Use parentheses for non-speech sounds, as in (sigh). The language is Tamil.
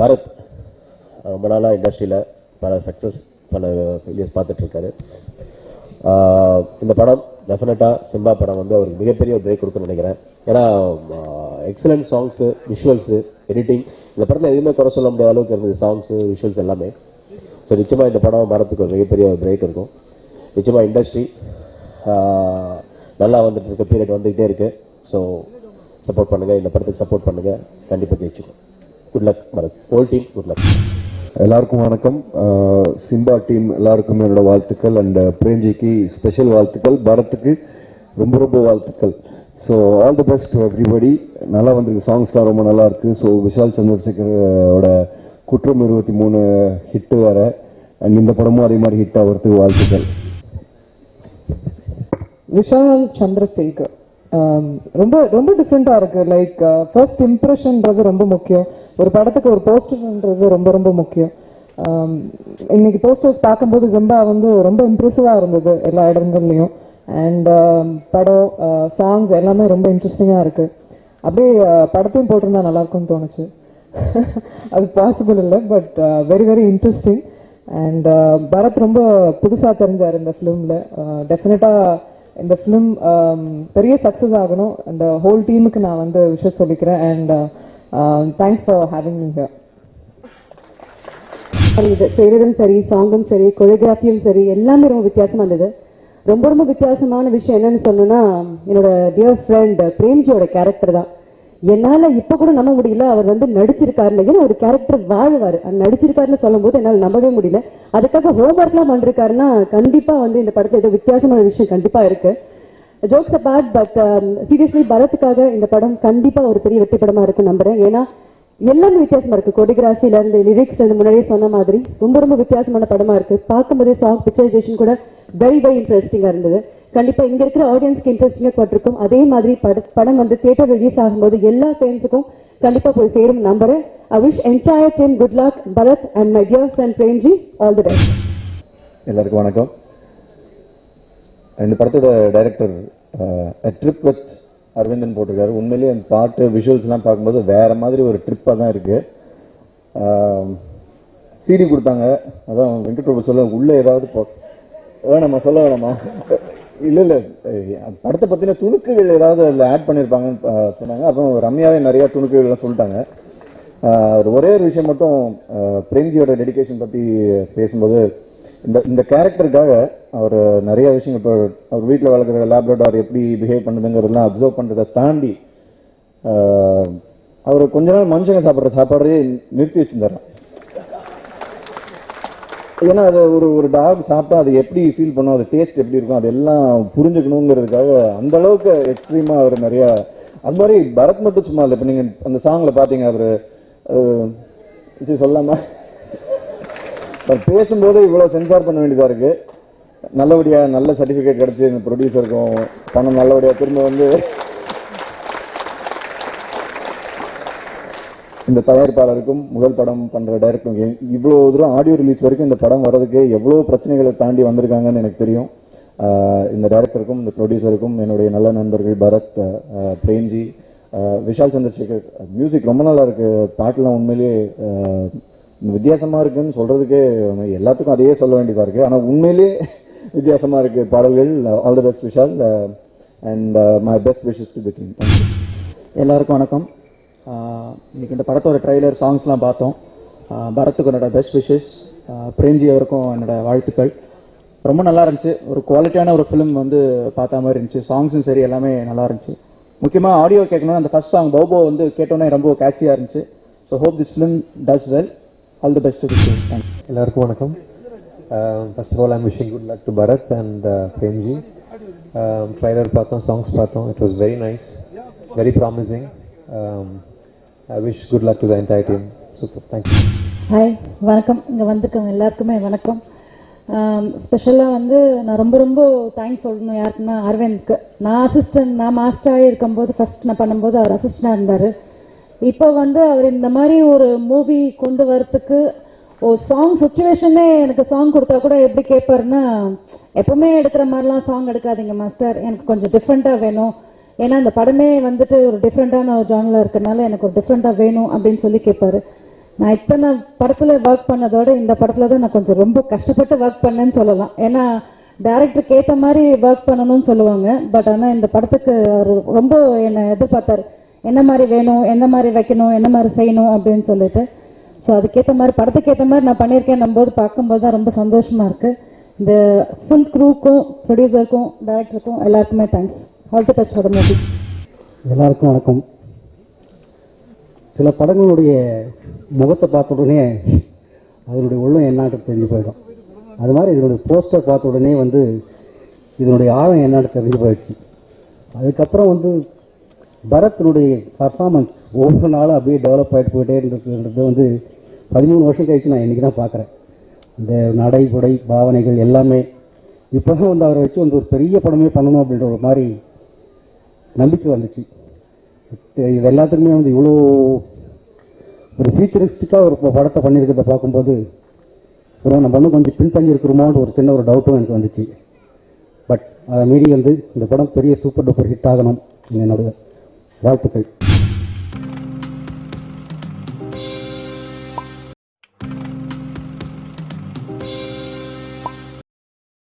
பரத் ரொம்ப நாளாக இண்டஸ்ட்ரியில் பல சக்ஸஸ் பல ஃபெயிலியர்ஸ் பார்த்துட்ருக்காரு. இந்த படம் டெஃபினட்டாக சிம்பா படம் வந்து அவருக்கு மிகப்பெரிய ஒரு பிரேக் கொடுக்குன்னு நினைக்கிறேன். ஏன்னா எக்ஸலண்ட் சாங்ஸு விஷுவல்ஸு எடிட்டிங் இந்த படத்தில் எதுவுமே குறை சொல்ல முடியாத அளவுக்கு இருந்தது சாங்ஸு விஷுவல்ஸ் எல்லாமே. ஸோ நிச்சயமாக இந்த படம் பரத்துக்கு ஒரு மிகப்பெரிய ஒரு பிரேக் இருக்கும். நிச்சயமாக இண்டஸ்ட்ரி நல்லா வந்துட்டு இருக்க பீரியட் வந்துக்கிட்டே இருக்குது ஸோ சப்போர்ட் பண்ணுங்கள் இந்த படத்துக்கு சப்போர்ட் பண்ணுங்கள் கண்டிப்பாக ஜெயிச்சுக்கும். Good luck Bharath whole team good luck எல்லாருக்கும் வணக்கம். சிம்பா டீம் எல்லாருக்கும் என்னோட வாழ்த்துக்கள் அண்ட் பிரேம்ஜிக்கு ஸ்பெஷல் வாழ்த்துக்கள் பரத்துக்கு ரொம்ப ரொம்ப வாழ்த்துக்கள். So all the best everybody நல்லா வந்திருக்கு. சாங்ஸ்லாம் ரொம்ப நல்லா இருக்கு. ஸோ விஷால் சந்திரசேகரோட குற்றம் இருபத்தி மூணு ஹிட்டு வேற. அண்ட் இந்த படமும் அதே மாதிரி ஹிட் ஆகிறதுக்கு வாழ்த்துக்கள். விஷால் சந்திரசேகர். Um, ரொம்ப ரொம்ப டிஃப்ரெண்ட்டாக இருக்குது லைக் ஃபர்ஸ்ட் இம்ப்ரெஷன்றது ரொம்ப முக்கியம். ஒரு படத்துக்கு ஒரு போஸ்டர்ன்றது ரொம்ப ரொம்ப முக்கியம். Um, இன்னைக்கு போஸ்டர்ஸ் பார்க்கும்போது ஜிம்பா வந்து ரொம்ப இம்ப்ரெசிவாக இருந்தது எல்லா இடங்கள்லையும். அண்ட் um, படம் uh, சாங்ஸ் எல்லாமே ரொம்ப இன்ட்ரெஸ்டிங்காக இருக்குது அப்படியே uh, படத்தையும் போட்டிருந்தா நல்லாயிருக்கும்னு தோணுச்சு. (laughs) அது பாசிபிள் இல்லை but very very interesting and Bharath ரொம்ப புதுசாக தெரிஞ்சார் இந்த ஃபிலிமில் டெஃபினட்டாக uh, இந்த ஃபிலிம் um, பெரிய சக்ஸஸ் ஆகணும். இந்த ஹோல் டீமுக்கு நான் வந்து விஷயம் சொல்லிக்கிறேன். And thanks for having me here இது செய்யறதும் சரி சாங்கும் சரி கொரியோகிராஃபியும் சரி எல்லாமே ரொம்ப வித்தியாசமாக இருந்தது. ரொம்ப ரொம்ப வித்தியாசமான விஷயம் என்னன்னு சொன்னோன்னா என்னோட டியர் ஃப்ரெண்ட் uh, பிரேம்ஜியோட கேரக்டர் தான். என்னால இப்ப கூட நம்ப முடியல அவர் வந்து நடிச்சிருக்காருன்னு ஏன்னா ஒரு கேரக்டர் வாழ்வாரு. நடிச்சிருக்காருன்னு சொல்லும் போது என்னால் நம்பவே முடியல. அதுக்காக ஹோம்ஒர்க்லாம் பண்ணிருக்காருன்னா கண்டிப்பா வந்து இந்த படத்துல ஏதோ வித்தியாசமான விஷயம் கண்டிப்பா இருக்கு. ஜோக்ஸ் அபார்ட் பட் சீரியஸ்லி பரத்துக்காக இந்த படம் கண்டிப்பா ஒரு பெரிய வெற்றி படமா இருக்கும் நம்புறேன். ஏன்னா எல்லாமே வித்தியாசமா இருக்கு. கொரியோகிராஃபில இருந்து லிரிக்ஸ்ல இருந்து முன்னாடியே சொன்ன மாதிரி ரொம்ப ரொம்ப வித்தியாசமான படமா இருக்கு. பார்க்கும்போதே சாங் பிக்சரைசேஷன் கூட வெரி வெரி இன்ட்ரெஸ்டிங்கா இருந்தது. கண்டிப்பா இங்க இருக்கிற ஆடியன்ஸ்க்கு இன்ட்ரெஸ்டிங்காக பட்டிருக்கும். அதே மாதிரி பட படம் வந்து தியேட்டர் ரிலீஸ் ஆகும்போது எல்லா ஃபேன்ஸுக்கும் கண்டிப்பா போய் சேரும் நம்புறேன். I wish entire team good luck Bharath and my dear friend Premji all the best எல்லாருக்கும் வணக்கம். இந்த படத்தோட டைரக்டர் ட்ரிப் வித் அரவிந்தன் போட்டிருக்காரு. உண்மையிலேயே அந்த பாட்டு விஷுவல்ஸ்லாம் பார்க்கும்போது வேற மாதிரி ஒரு ட்ரிப்பாக தான் இருக்கு. சீடி கொடுத்தாங்க. அதான் வெங்கட் பிரபு சொல்ல உள்ள ஏதாவது போ வேணாமா? சொல்ல வேணாமா? இல்லை இல்லை. படத்தை பற்றின துணுக்குகள் ஏதாவது அதில் ஆட் பண்ணியிருப்பாங்கன்னு சொன்னாங்க. அப்புறம் ரம்யாவே நிறைய துணுக்குகள்லாம் சொல்லிட்டாங்க. ஒரு ஒரே ஒரு விஷயம் மட்டும் பிரேம்ஜியோட டெடிகேஷன் பற்றி பேசும்போது இந்த இந்த கேரக்டருக்காக அவர் நிறைய விஷயங்கள் இப்போ அவர் வீட்டில் வளர்க்குற லேப்ரடார் எப்படி பிஹேவ் பண்ணுதுங்கிறதெல்லாம் அப்சர்வ் பண்ணுறதை தாண்டி அவர் கொஞ்ச நாள் மனுஷங்க சாப்பிட்ற சாப்பாடையே நிறுத்தி வச்சிருந்தாராம். ஏன்னா அது ஒரு ஒரு டாக் சாப்பிட்டா அது எப்படி ஃபீல் பண்ணும்? அது டேஸ்ட் எப்படி இருக்கும்? அதெல்லாம் புரிஞ்சுக்கணுங்கிறதுக்காக அந்த அளவுக்கு எக்ஸ்ட்ரீமா அவர் நிறைய அது மாதிரி பரத் மட்டும் சும்மா இல்லை. இப்போ நீங்கள் அந்த சாங்ல பார்த்தீங்க அவர் சரி சொல்லாமா. பேசும்போது இவ்வளோ சென்சார் பண்ண வேண்டியதாக இருக்குது நல்லபடியாக நல்ல சர்டிஃபிகேட் கிடச்சி இந்த ப்ரொடியூசருக்கும் பணம் நல்லபடியாக திரும்ப வந்து இந்த தயாரிப்பாளருக்கும் முதல் படம் பண்ணுற டைரக்டருக்கும் இவ்வளோ தூரம் ஆடியோ ரிலீஸ் வரைக்கும் இந்த படம் வர்றதுக்கு எவ்வளோ பிரச்சனைகளை தாண்டி வந்திருக்காங்கன்னு எனக்கு தெரியும். இந்த டைரக்டருக்கும் இந்த ப்ரொடியூசருக்கும் என்னுடைய நல்ல நண்பர்கள் பரத் பிரேம்ஜி விஷால் சந்திரசேகர் மியூசிக் ரொம்ப நல்லா இருக்கு. பாட்டெலாம் உண்மையிலேயே வித்தியாசமாக இருக்குன்னு சொல்கிறதுக்கே எல்லாத்துக்கும் அதையே சொல்ல வேண்டியதாக இருக்குது ஆனால் உண்மையிலேயே வித்தியாசமாக இருக்குது பாடல்கள். All the best Vishal. And my best wishes to the team எல்லாருக்கும் வணக்கம். இன்றைக்கி இந்த படத்தோட ட்ரைலர் சாங்ஸ்லாம் பார்த்தோம். பரத்துக்கு என்னோட பெஸ்ட் விஷஸ் பிரேம்ஜி அவருக்கும் என்னோடய வாழ்த்துக்கள். ரொம்ப நல்லா இருந்துச்சு. ஒரு குவாலிட்டியான ஒரு ஃபிலிம் வந்து பார்த்த மாதிரி இருந்துச்சு. சாங்ஸும் சரி எல்லாமே நல்லா இருந்துச்சு. முக்கியமாக ஆடியோ கேட்கணும்னா அந்த ஃபர்ஸ்ட் சாங் பௌபோ வந்து கேட்டோன்னே ரொம்ப கேட்சியாக இருந்துச்சு. So hope this film does well all the best thanks எல்லாருக்கும் வணக்கம். First of all I'm wishing good luck to Bharath and Premji trailer பார்த்தோம் சாங்ஸ் பார்த்தோம். It was very nice very promising I wish good luck to the entire team super thank you hi வணக்கம். இங்கே வந்திருக்கவங்க எல்லாருக்குமே வணக்கம். ஸ்பெஷலாக வந்து நான் ரொம்ப ரொம்ப தேங்க்ஸ் சொல்லணும் யாருக்குன்னா அரவிந்த்க்கு. நான் அசிஸ்டன்ட் நான் மாஸ்டராகவே இருக்கும்போது ஃபர்ஸ்ட் நான் பண்ணும்போது அவர் அசிஸ்டண்டாக இருந்தார். இப்போ வந்து அவர் இந்த மாதிரி ஒரு மூவி கொண்டு வரத்துக்கு ஒரு சாங் சுச்சுவேஷனே எனக்கு சாங் கொடுத்தா கூட எப்படி கேட்பாருன்னா எப்பவுமே எடுக்கிற மாதிரிலாம் சாங் எடுக்காதீங்க மாஸ்டர் எனக்கு கொஞ்சம் டிஃப்ரெண்ட்டாக வேணும். ஏன்னா அந்த படமே வந்துட்டு ஒரு டிஃப்ரெண்ட்டான ஒரு ஜானில் இருக்கிறனால எனக்கு ஒரு டிஃப்ரெண்ட்டாக வேணும் அப்படின்னு சொல்லி கேட்பாரு நான் இத்தனை படத்தில் ஒர்க் பண்ணதோட இந்த படத்தில் தான் நான் கொஞ்சம் ரொம்ப கஷ்டப்பட்டு ஒர்க் பண்ணேன்னு சொல்லலாம். ஏன்னா டேரக்டருக்கு ஏற்ற மாதிரி ஒர்க் பண்ணணும்னு சொல்லுவாங்க. பட் ஆனால் இந்த படத்துக்கு அவர் ரொம்ப என்னை எதிர்பார்த்தார். என்ன மாதிரி வேணும் எந்த மாதிரி வைக்கணும் என்ன மாதிரி செய்யணும் அப்படின்னு சொல்லிட்டு. ஸோ அதுக்கேற்ற மாதிரி படத்துக்கு ஏற்ற மாதிரி நான் பண்ணியிருக்கேன் போது பார்க்கும்போது தான் ரொம்ப சந்தோஷமாக இருக்குது இந்த ஃபுல் க்ரூக்கும் ப்ரொடியூசருக்கும் டேரக்டருக்கும் எல்லாருக்குமே thanks all the best for the movie எல்லாருக்கும் வணக்கம். சில படங்களுடைய முகத்தை பார்த்த உடனே அதனுடைய உள்ளம் என்னான்னு தெரிஞ்சு போயிடும். அது மாதிரி இதனுடைய போஸ்டர் பார்த்த உடனே வந்து இதனுடைய ஆழம் என்னான்னு தெரிஞ்சு போயிடுச்சு. அதுக்கப்புறம் வந்து பரத்தினுடைய பர்ஃபார்மன்ஸ் ஒவ்வொரு நாளும் அப்படியே டெவலப் ஆகிட்டு போயிட்டே இருந்ததுன்றது வந்து பதிமூணு வருஷம் கழிச்சு நான் இன்றைக்கி தான் பார்க்குறேன். இந்த நடை உடை பாவனைகள் எல்லாமே. இப்போ தான் வந்து அவரை வச்சு வந்து ஒரு பெரிய படமே பண்ணணும் அப்படின்ற ஒரு மாதிரி நம்பிக்கை வந்துச்சு. இது எல்லாத்துக்குமே வந்து இவ்வளோ ஒரு ஃபியூச்சரிஸ்டிக்காக ஒரு படத்தை பண்ணியிருக்கிறத பார்க்கும்போது அப்புறம் நம்ம இன்னும் கொஞ்சம் பின்தங்கி இருக்கிறோமோன்ற ஒரு சின்ன ஒரு டவுட்டும் எனக்கு வந்துச்சு. பட் அதை மீறி வந்து இந்த படம் பெரிய சூப்பர் டூப்பர் ஹிட் ஆகணும் என்னுடைய வாழ்த்துக்கள்.